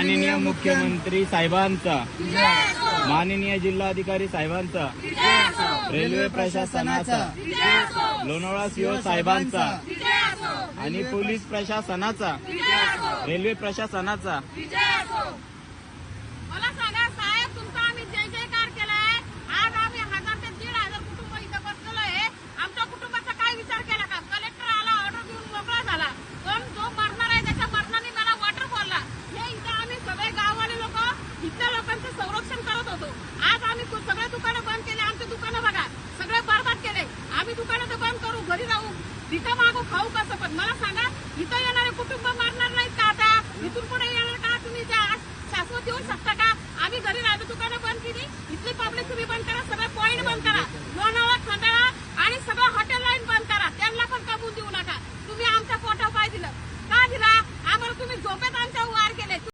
माननीय मुख्यमंत्री साहेबांचा. माननीय जिल्हाधिकारी साहेबांचा. रेल्वे प्रशासनाचा. लोणावळा सीओ साहेबांचा. आणि पोलीस प्रशासनाचा. रेल्वे प्रशासनाचा. तिथं मागू खाऊ कसं पण मला सांगा इथं येणारे कुटुंब मारणार नाहीत का आता? इथून पुढे येणार का तुम्ही शाश्वत येऊ शकता का? आम्ही घरी राहतो दुकानं बंद केली. इथले